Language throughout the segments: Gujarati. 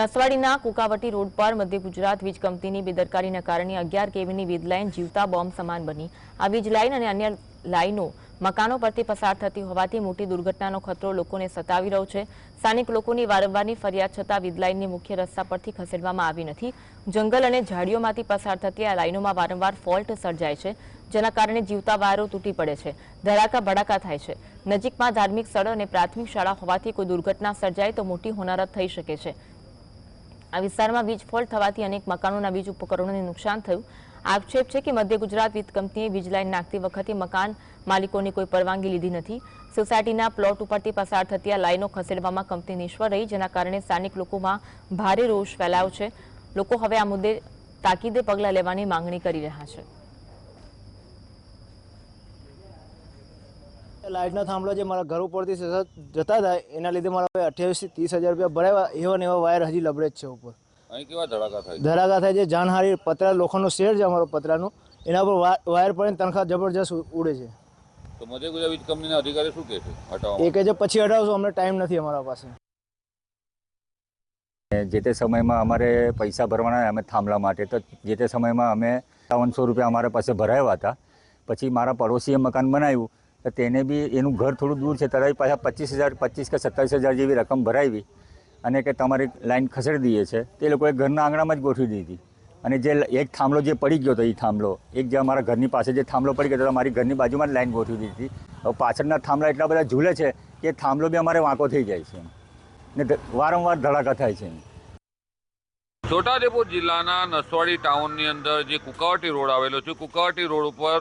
નસવાડીના કુકાવટી રોડ પર મધ્ય ગુજરાત વીજ કંપનીની બેદરકારીના કારણે અગિયાર કેવીની વીજ લાઇન જીવતા બોમ્બ સમાન બની. આ વીજ લાઇન અને અન્ય લાઇનો મકાનો પરથી પસાર થતી હોવાથી મોટી દુર્ઘટનાનો ખતરો લોકોને સતાવી રહ્યો છે. સ્થાનિક લોકોની વારંવારની ફરિયાદ છતાં વીજ લાઇનની મુખ્ય રસ્તા પરથી ખસેડવામાં આવી નથી. જંગલ અને ઝાડીઓમાંથી પસાર થતી આ લાઇનોમાં વારંવાર ફોલ્ટ સર્જાય છે, જેના કારણે જીવતા વાયરો તૂટી પડે છે, ધડાકા ભડાકા થાય છે. નજીકમાં ધાર્મિક સ્થળો અને પ્રાથમિક શાળા હોવાથી કોઈ દુર્ઘટના સર્જાય તો મોટી હોનારત થઈ શકે છે. આ વિસ્તારમાં વીજ ફોલ્ટ થવાથી અનેક મકાનોના વીજ ઉપકરણોને નુકસાન થયું. આક્ષેપ છે કે મધ્ય ગુજરાત વીજ કંપનીએ વીજ લાઇન નાખતી વખતે મકાન માલિકોની કોઈ પરવાનગી લીધી નથી. સોસાયટીના પ્લોટ ઉપરથી પસાર થતી આ લાઇનો ખસેડવામાં કંપની નિષ્ફળ રહી, જેના કારણે સ્થાનિક લોકોમાં ભારે રોષ ફેલાયો છે. લોકો હવે આ મુદ્દે તાકીદે પગલાં લેવાની માંગણી કરી રહ્યા છે. લાઇટનો થાંભલો જે મારા ઘર ઉપરથી જતા હતા એના લીધે મારા અઠ્યાવીસ અઠ્યાવીસથી ત્રીસ હજાર રૂપિયા ભરાયા એવા ને એવા વાયર હજી લબડે જ છે ઉપર. અહીં કેવા ધડાકા થાય છે? થાય જાનહારી પતરા લોખંડનો શેર છે અમારો પતરાનું. એના પર વાયર પડીને તનખા જબરજસ્ત ઉડે છે. તો મધ્ય ગુજરાત વીજ કંપનીના અધિકારી શું કહે છે? હટાવવા એ કહે છે પછી હટાવશો અમને ટાઈમ નથી અમારા પાસે. જે તે સમયમાં અમારે પૈસા ભરવાના અમે થાંભલા માટે તો જે તે સમયમાં અમે સત્તાવનસો રૂપિયા અમારા પાસે ભરાયા હતા. પછી મારા પડોશીએ મકાન બનાવ્યું. તો તેને બી એનું ઘર થોડું દૂર છે ત્યારે પાછા પચીસ હજાર, પચીસ કે સત્તાવીસ હજાર જેવી રકમ ભરાવી અને કે તમારી લાઈન ખસેડી દઈએ છે. તે લોકોએ ઘરના આંગણામાં જ ગોઠવી દીધી. અને જે એક થાંભલો જે પડી ગયો હતો, એ થાંભલો, એક જે અમારા ઘરની પાસે જે થાંભલો પડી ગયો હતો મારી ઘરની બાજુમાં જ લાઈન ગોઠવી દીધી. હવે પાછળના થાંભલા એટલા બધા ઝૂલે છે કે થાંભલો બી અમારે વાંકો થઈ જાય છે. ને વારંવાર ધડાકા થાય છે. છોટાઉદેપુર જિલ્લાના નસવાડી ટાઉનની અંદર જે કુકાવટી રોડ આવેલો છે, કુકાવટી રોડ ઉપર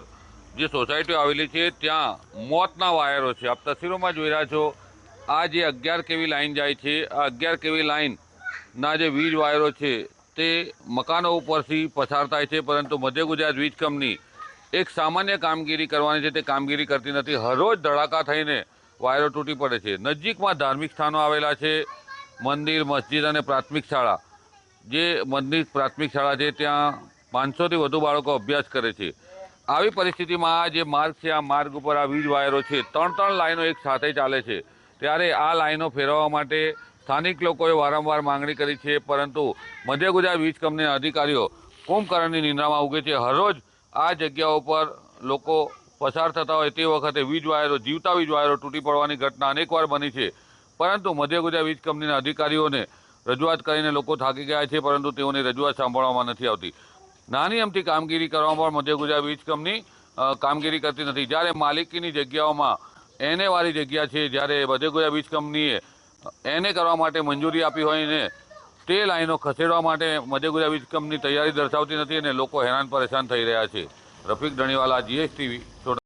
જે સોસાયટીઓ આવેલી છે, ત્યાં મોતના વાયરો છે. આપ તસવીરોમાં જોઈ રહ્યા છો, આ જે અગિયાર કેવી લાઇન જાય છે, આ અગિયાર કેવી લાઇનના જે વીજ વાયરો છે, તે મકાનો ઉપરથી પસાર થાય છે, પરંતુ મધ્ય ગુજરાત વીજ કંપની એક સામાન્ય કામગીરી કરવાની છે. તે કામગીરી કરતી નથી. હરરોજ ધડાકા થઈને વાયરો તૂટી પડે છે. નજીકમાં ધાર્મિક સ્થાનો આવેલા છે, મંદિર, મસ્જિદ અને પ્રાથમિક શાળા. જે મંદિર પ્રાથમિક શાળા છે, ત્યાં પાંચસોથી વધુ બાળકો અભ્યાસ કરે છે. આવી પરિસ્થિતિમાં આ જે માર્ગ છે, આ માર્ગ ઉપર આ વીજ વાયરો છે, ત્રણ ત્રણ લાઈનો એક સાથે ચાલે છે. ત્યારે આ લાઈનો ફેરવવા માટે સ્થાનિક લોકોએ વારંવાર માંગણી કરી છે, પરંતુ મધ્ય ગુજરાત વીજ કંપનીના અધિકારીઓ કુંભકર્ણની નિંદ્રામાં ઉગે છે. હરરોજ આ જગ્યાઓ પર લોકો પસાર થતા હોય તે વખતે વીજ વાયરો, જીવતા વીજ વાયરો તૂટી પડવાની ઘટના અનેકવાર બની છે. પરંતુ મધ્ય ગુજરાત વીજ કંપનીના અધિકારીઓને રજૂઆત કરીને લોકો થાકી ગયા છે, પરંતુ તેઓની રજૂઆત સાંભળવામાં નથી આવતી. નાની અમથી કામગીરી કરવામાં પણ મધ્ય ગુજરાત વીજ કંપની કામગીરી કરતી નથી. જ્યારે માલિકીની જગ્યાઓમાં એને વાળી જગ્યા છે, જ્યારે મધ્ય ગુજરાત વીજ કંપનીએ એને કરવા માટે મંજૂરી આપી હોય ને, તે લાઈનો ખસેડવા માટે મધ્ય ગુજરાત વીજ કંપની તૈયારી દર્શાવતી નથી અને લોકો હેરાન પરેશાન થઈ રહ્યા છે. રફીક ધણીવાલા, જીએસટીવી